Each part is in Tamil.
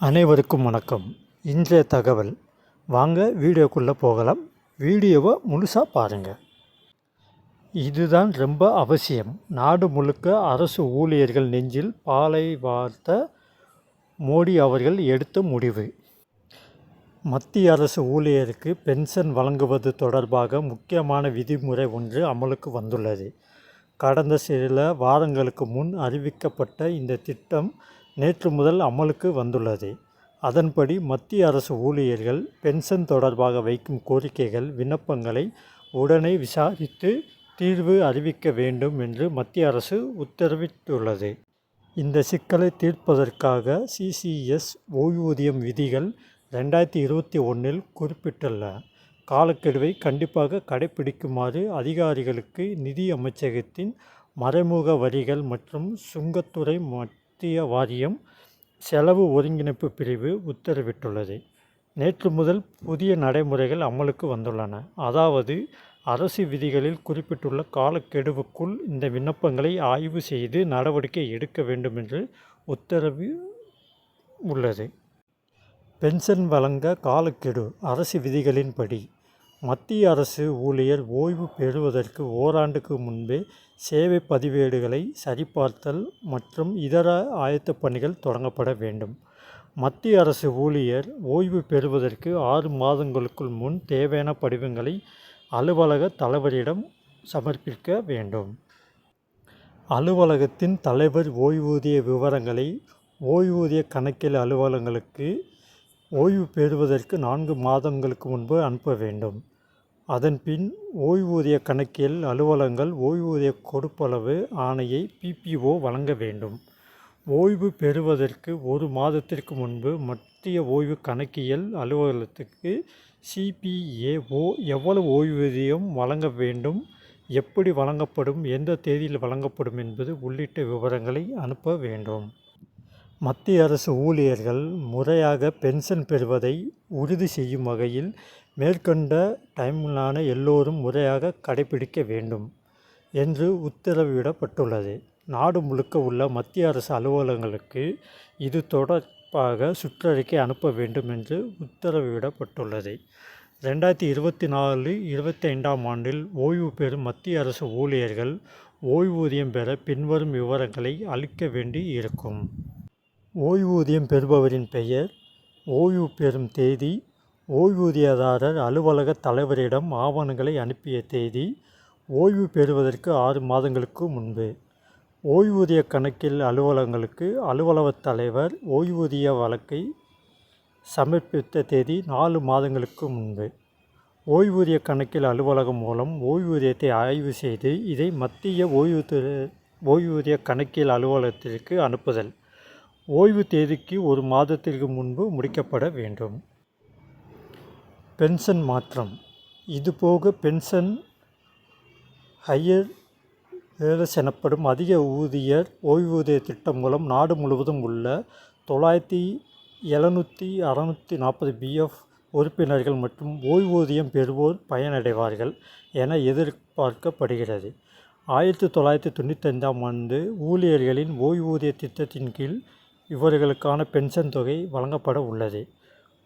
அனைவருக்கும் வணக்கம். இன்றைய தகவல். வாங்க வீடியோக்குள்ளே போகலாம். வீடியோவை முழுசாக பாருங்கள் இதுதான் ரொம்ப அவசியம். நாடு முழுக்க அரசு ஊழியர்கள் நெஞ்சில் பாலை வார்த்த மோடி அவர்கள் எடுத்த முடிவு. மத்திய அரசு ஊழியருக்கு பென்ஷன் வழங்குவது தொடர்பாக முக்கியமான விதிமுறை ஒன்று அமலுக்கு வந்துள்ளது. கடந்த சில வாரங்களுக்கு முன் அறிவிக்கப்பட்ட இந்த திட்டம் நேற்று முதல் அமலுக்கு வந்துள்ளது. அதன்படி மத்திய அரசு ஊழியர்கள் பென்ஷன் தொடர்பாக வைக்கும் கோரிக்கைகள் விண்ணப்பங்களை உடனே விசாரித்து தீர்வு அறிவிக்க வேண்டும் என்று மத்திய அரசு உத்தரவிட்டுள்ளது. இந்த சிக்கலை தீர்ப்பதற்காக சிசிஎஸ் ஓய்வூதியம் விதிகள் ரெண்டாயிரத்தி இருபத்தி ஒன்றில் குறிப்பிட்டுள்ள. காலக்கெடுவை கண்டிப்பாக கடைபிடிக்குமாறு அதிகாரிகளுக்கு நிதி அமைச்சகத்தின் மறைமுக வரிகள் மற்றும் சுங்கத்துறை மத்திய வாரியம் செலவு ஒருங்கிணைப்பு பிரிவு உத்தரவிட்டுள்ளது. நேற்று முதல் புதிய நடைமுறைகள் அமலுக்கு வந்துள்ளன. அதாவது அரசு விதிகளில் குறிப்பிட்டுள்ள காலக்கெடுவுக்குள் இந்த விண்ணப்பங்களை ஆய்வு செய்து நடவடிக்கை எடுக்க வேண்டும் என்று உத்தரவு உள்ளது. பென்ஷன் வழங்க காலக்கெடு அரசு விதிகளின்படி மத்திய அரசு ஊழியர் ஓய்வு பெறுவதற்கு ஓராண்டுக்கு முன்பே சேவை பதிவேடுகளை சரிபார்த்தல் மற்றும் இதர ஆயத்தப் பணிகள் தொடங்கப்பட வேண்டும். மத்திய அரசு ஊழியர் ஓய்வு பெறுவதற்கு ஆறு மாதங்களுக்குள் முன் தேவையான படிவங்களை அலுவலக தலைவரிடம் சமர்ப்பிக்க வேண்டும். அலுவலகத்தின் தலைவர் ஓய்வூதிய விவரங்களை ஓய்வூதிய கணக்கியல் அலுவலகங்களுக்கு ஓய்வு பெறுவதற்கு நான்கு மாதங்களுக்கு முன்பு அனுப்ப வேண்டும். அதன்பின் ஓய்வூதிய கணக்கியல் அலுவலகங்கள் ஓய்வூதிய கொடுப்பளவு ஆணையை பிபிஓ வழங்க வேண்டும். ஓய்வு பெறுவதற்கு ஒரு மாதத்திற்கு முன்பு மத்திய ஓய்வு கணக்கியல் அலுவலகத்துக்கு சிபிஏஓ எவ்வளவு ஓய்வூதியம் வழங்க வேண்டும் எப்படி வழங்கப்படும் எந்த தேதியில் வழங்கப்படும் என்பது உள்ளிட்ட விவரங்களை அனுப்ப வேண்டும். மத்திய அரசு ஊழியர்கள் முறையாக பென்ஷன் பெறுவதை உறுதி செய்யும் வகையில் மேற்கண்ட டைம்லான எல்லோரும் முறையாக கடைபிடிக்க வேண்டும் என்று உத்தரவிடப்பட்டுள்ளது. நாடு முழுக்க உள்ள மத்திய அரசு அலுவலகங்களுக்கு இது தொடர்பாக சுற்றறிக்கை அனுப்ப வேண்டும் என்று உத்தரவிடப்பட்டுள்ளது. ரெண்டாயிரத்தி இருபத்தி நாலு இருபத்தி ஐந்தாம் ஆண்டில் ஓய்வு பெறும் மத்திய அரசு ஊழியர்கள் ஓய்வூதியம் பெற பின்வரும் விவரங்களை அளிக்க வேண்டி இருக்கும் ஓய்வூதியம் பெறுபவரின் பெயர் ஓய்வு பெறும் தேதி ஓய்வூதியதாரர் அலுவலக தலைவரிடம் ஆவணங்களை அனுப்பிய தேதி ஓய்வு பெறுவதற்கு ஆறு மாதங்களுக்கு முன்பு. ஓய்வூதிய கணக்கில் அலுவலகங்களுக்கு அலுவலகத் தலைவர் ஓய்வூதிய வழக்கை சமர்ப்பித்த தேதி நாலு மாதங்களுக்கு முன்பு. ஓய்வூதிய கணக்கில் அலுவலகம் மூலம் ஓய்வூதியத்தை ஆய்வு செய்து இதை மத்திய ஓய்வூதிய ஓய்வூதிய கணக்கியல் அலுவலகத்திற்கு அனுப்புதல். ஓய்வு தேதிக்கு ஒரு மாதத்திற்கு முன்பு முடிக்கப்பட வேண்டும். பென்ஷன் மாற்றம். இதுபோக பென்ஷன் ஹையர் ஏர்ஸ் எனப்படும் அதிக ஊதியர் ஓய்வூதிய திட்டம் மூலம் நாடு முழுவதும் உள்ள தொள்ளாயிரத்தி எழுநூற்றி அறநூற்றி நாற்பது பிஎஃப் உறுப்பினர்கள் மற்றும் ஓய்வூதியம் பெறுவோர் பயனடைவார்கள் என எதிர்பார்க்கப்படுகிறது. ஆயிரத்தி தொள்ளாயிரத்தி தொண்ணூத்தைந்தாம் ஆண்டு ஊழியர்களின் ஓய்வூதிய திட்டத்தின் கீழ் இவர்களுக்கான பென்ஷன் தொகை வழங்கப்பட உள்ளது.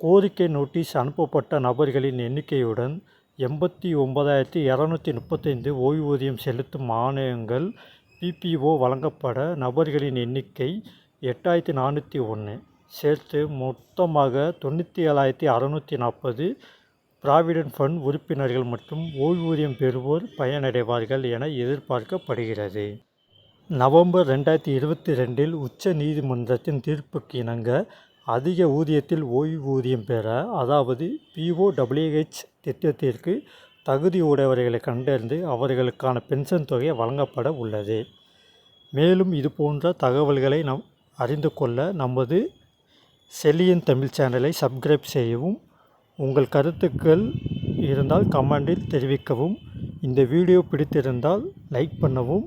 கோரிக்கை நோட்டீஸ் அனுப்பப்பட்ட நபர்களின் எண்ணிக்கையுடன் எண்பத்தி ஒன்பதாயிரத்தி இரநூத்தி முப்பத்தைந்து ஓய்வூதியம் செலுத்தும் மானியங்கள் பிபிஓ வழங்கப்பட நபர்களின் எண்ணிக்கை எட்டாயிரத்தி நானூற்றி ஒன்று. சேர்த்து மொத்தமாக தொண்ணூற்றி ஏழாயிரத்தி அறநூற்றி நாற்பது ப்ராவிடென்ட் ஃபண்ட் உறுப்பினர்கள் மற்றும் ஓய்வூதியம் பெறுவோர் பயனடைவார்கள் என எதிர்பார்க்கப்படுகிறது. நவம்பர் ரெண்டாயிரத்தி இருபத்தி ரெண்டில் உச்ச நீதிமன்றத்தின் தீர்ப்புக்கு இணங்க அதிக ஊதியத்தில் ஓய்வூதியம் பெற அதாவது பிஓடபிள்யூஹெச் திட்டத்திற்கு தகுதி உடையவர்களை கண்டறிந்து அவர்களுக்கான பென்ஷன் தொகை வழங்கப்பட உள்ளது. மேலும் இது போன்ற தகவல்களை நம் அறிந்து கொள்ள நமது செல்லியன் தமிழ் சேனலை சப்ஸ்கிரைப் செய்யவும் உங்கள் கருத்துக்கள் இருந்தால் கமெண்டில் தெரிவிக்கவும் இந்த வீடியோ பிடித்திருந்தால் லைக் பண்ணவும்